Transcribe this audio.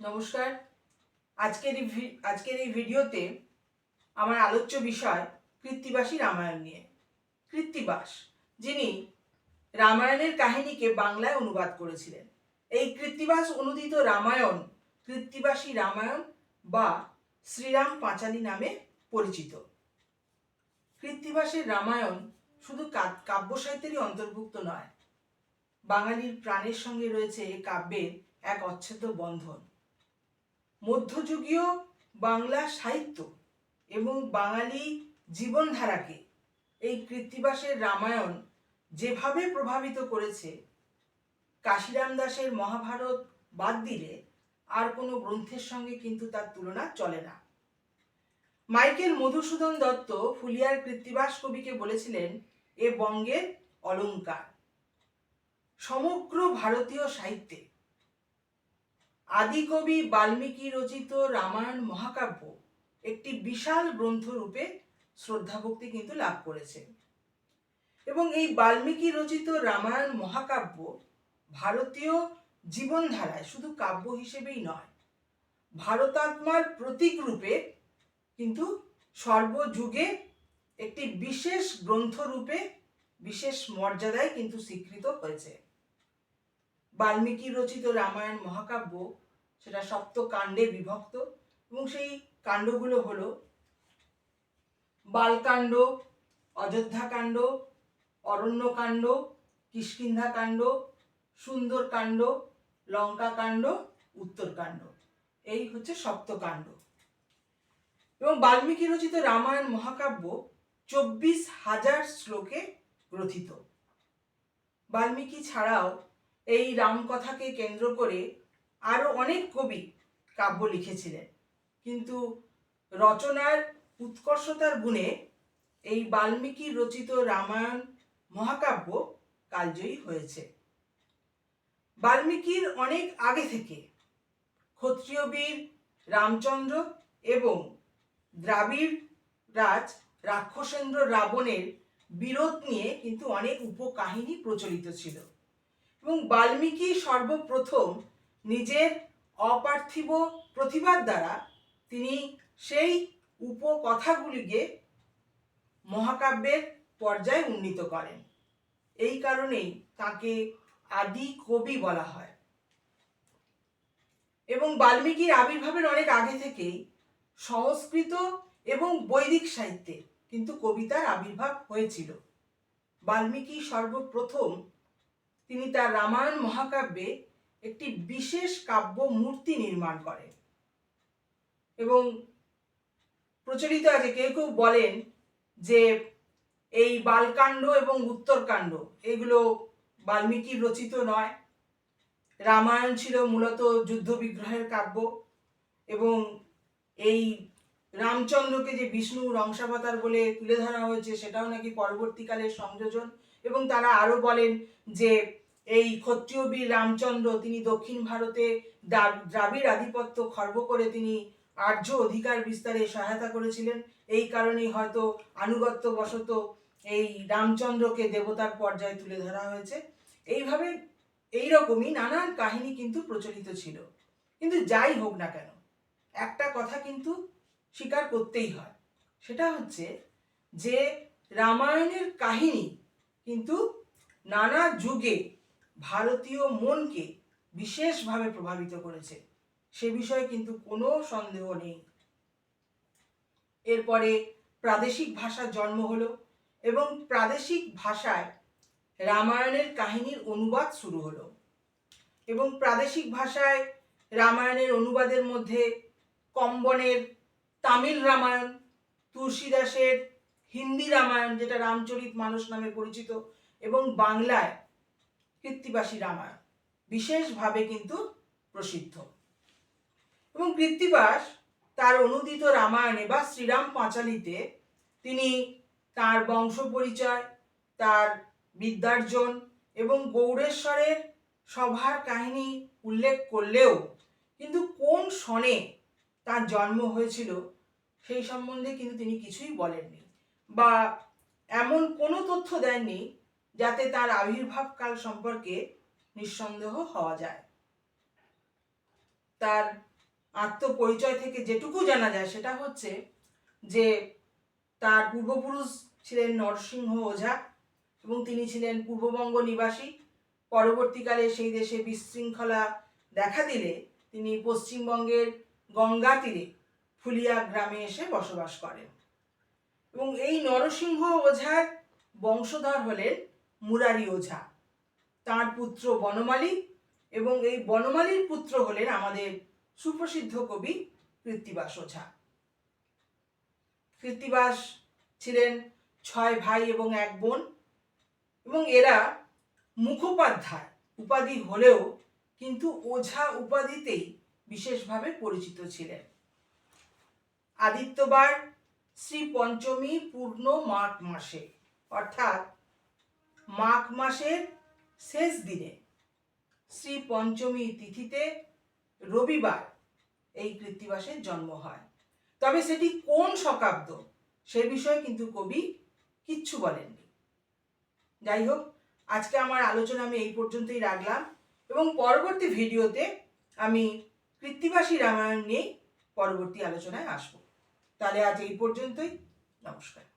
নমস্কার। আজকের এই আজকের এই ভিডিওতে আমার আলোচ্য বিষয় কৃত্তিবাসী রামায়ণ নিয়ে। কৃত্তিবাস, যিনি রামায়ণের কাহিনীকে বাংলায় অনুবাদ করেছিলেন। এই কৃত্তিবাস অনুদিত রামায়ণ, কৃত্তিবাসী রামায়ণ বা শ্রীরাম পাঁচালী নামে পরিচিত। কৃত্তিবাসের রামায়ণ শুধু কাব্য সাহিত্যেরই অন্তর্ভুক্ত নয়, বাঙালির প্রাণের সঙ্গে রয়েছে এই কাব্যের এক অচ্ছেদ্য বন্ধন। মধ্যযুগীয় বাংলা সাহিত্য এবং বাঙালি জীবনধারাকে এই কৃত্তিবাসের রামায়ণ যেভাবে প্রভাবিত করেছে, কাশিরাম দাসের মহাভারত বাদ দিলে আর কোনো গ্রন্থের সঙ্গে কিন্তু তার তুলনা চলে না। মাইকেল মধুসূদন দত্ত ফুলিয়ার কৃত্তিবাস কবিকে বলেছিলেন, এ বঙ্গের অলঙ্কার। সমগ্র ভারতীয় সাহিত্যে আদিকবি বাল্মীকি রচিত রামায়ণ মহাকাব্য একটি বিশাল গ্রন্থ রূপে শ্রদ্ধাভক্তি কিন্তু লাভ করেছে। এবং এই বাল্মীকি রচিত রামায়ণ মহাকাব্য ভারতীয় জীবনধারায় শুধু কাব্য হিসেবেই নয়, ভারতাত্মার প্রতীক রূপে কিন্তু সর্বযুগে একটি বিশেষ গ্রন্থ রূপে বিশেষ মর্যাদায় কিন্তু স্বীকৃত হয়েছে। বাল্মীকি রচিত রামায়ণ মহাকাব্য সেটা সপ্ত কাণ্ডে বিভক্ত এবং সেই কাণ্ডগুলো হলো বালকাণ্ড, অযোধ্যাকাণ্ড, অরণ্যকাণ্ড, কিষ্কিন্ধাকাণ্ড, সুন্দরকাণ্ড, লঙ্কাকাণ্ড, উত্তরকাণ্ড। এই হচ্ছে সপ্তকাণ্ড এবং বাল্মীকি রচিত রামায়ণ মহাকাব্য চব্বিশ হাজার শ্লোকে গ্রথিত। বাল্মীকি ছাড়াও এই রামকথাকে কেন্দ্র করে আরও অনেক কবি কাব্য লিখেছিলেন। কিন্তু রচনার উৎকর্ষতার গুণে এই বাল্মীকি রচিত রামায়ণ মহাকাব্য কালজয়ী হয়েছে। বাল্মীকির অনেক আগে থেকে ক্ষত্রিয় বীর রামচন্দ্র এবং দ্রাবিড় রাজ রাক্ষসেন্দ্র রাবণের বিরোধ নিয়ে কিন্তু অনেক উপকাহিনী প্রচলিত ছিল। এবং বাল্মীকি সর্বপ্রথম নিজের অপার্থিব প্রতিভার দ্বারা তিনি সেই উপকথাগুলিকে মহাকাব্যের পর্যায়ে উন্নীত করেন। এই কারণেই তাকে আদি কবি বলা হয়। এবং বাল্মীকির আবির্ভাবের অনেক আগে থেকেই সংস্কৃত এবং বৈদিক সাহিত্যে কিন্তু কবিতার আবির্ভাব হয়েছিল। বাল্মীকি সর্বপ্রথম তিনি তার রামায়ণ মহাকাব্যে একটি বিশেষ কাব্য মূর্তি নির্মাণ করেন এবং প্রচলিত আছে, কেউ কেউ বলেন যে এই বালকাণ্ড এবং উত্তরকাণ্ড, এগুলো বাল্মীকির রচিত নয়। রামায়ণ ছিল মূলত যুদ্ধ বিগ্রহের কাব্য এবং এই রামচন্দ্রকে যে বিষ্ণু রংসাবতার বলে তুলে ধরা হয়েছে, সেটাও নাকি পরবর্তীকালের সংযোজন। এবং তারা আরও বলেন যে এই ক্ষত্রিয় বীর রামচন্দ্র তিনি দক্ষিণ ভারতে দ্রা- দ্রাবিড় আধিপত্য খর্ব করে তিনি আর্য অধিকার বিস্তারে সহায়তা করেছিলেন। এই কারণেই হয়তো আনুগত্য বশত এই রামচন্দ্রকে দেবতার পর্যায়ে তুলে ধরা হয়েছে। এইভাবে, এইরকমই নানান কাহিনী কিন্তু প্রচলিত ছিল। কিন্তু যাই হোক না কেন, একটা কথা কিন্তু স্বীকার করতেই হয়। সেটা হচ্ছে যে রামায়ণের কাহিনী কিন্তু নানা যুগে ভারতীয় মনকে বিশেষভাবে প্রভাবিত করেছে। সে বিষয়ে কিন্তু কোনো সন্দেহ নেই। এরপরে প্রাদেশিক ভাষার জন্ম হলো এবং প্রাদেশিক ভাষায় রামায়ণের কাহিনীর অনুবাদ শুরু হলো এবং প্রাদেশিক ভাষায় রামায়ণের অনুবাদের মধ্যে কম্বনের তামিল রামায়ণ, তুলসীদাসের হিন্দি রামায়ণ, যেটা রামচরিত মানুষ নামে পরিচিত, এবং বাংলায় কৃত্তিবাসী রামায়ণ। বিশেষভাবে কিন্তু প্রসিদ্ধ। এবং কৃত্তিবাস তার অনুদিত রামায়ণে বা শ্রীরাম পাঁচালীতে তিনি তার বংশ পরিচয়, তার বিদ্যার্জন এবং গৌড়েশ্বরের সভার কাহিনী উল্লেখ করলেও কিন্তু কোন সনে তার জন্ম হয়েছিল সেই সম্বন্ধে কিন্তু তিনি কিছুই বলেননি বা এমন কোনো তথ্য দেননি যাতে তার আবির্ভাবকাল সম্পর্কে নিঃসন্দেহ হওয়া যায়। তার আত্মপরিচয় থেকে যেটুকু জানা যায় সেটা হচ্ছে যে তার পূর্বপুরুষ ছিলেন নরসিংহ ওঝা এবং তিনি ছিলেন পূর্ববঙ্গ নিবাসী। পরবর্তীকালে সেই দেশে বিশৃঙ্খলা দেখা দিলে তিনি পশ্চিমবঙ্গের গঙ্গা তীরে ফুলিয়া গ্রামে এসে বসবাস করেন। এবং এই নরসিংহ ওঝার বংশধর হলেন মুরারি ওঝা। তার পুত্র বনমালী এবং এই বনমালীর পুত্র হলেন আমাদের সুপ্রসিদ্ধ কবি কৃত্তিবাস ওঝা। কৃত্তিবাস ছিলেন ছয় ভাই এবং এক বোন এবং এরা মুখোপাধ্যায়, উপাধি হলেও কিন্তু ওঝা উপাধিতেই বিশেষভাবে পরিচিত ছিলেন। আদিত্যবার শ্রী পঞ্চমী পূর্ণ মাঘ মাসে, অর্থাৎ মাঘ মাসের শেষ দিনে, শ্রী পঞ্চমী তিথিতে রবিবার এই কৃত্তিবাসের জন্ম হয়। তবে সেটি কোন শকাব্দ সে বিষয়ে কিন্তু কবি কিচ্ছু বলেননি। যাই হোক, আজকে আমার আলোচনা আমি এই পর্যন্তই রাখলাম এবং পরবর্তী ভিডিওতে আমি কৃত্তিবাসী রামায়ণ নিয়েই পরবর্তী আলোচনায় আসব। তাহলে আজ এই পর্যন্তই। নমস্কার।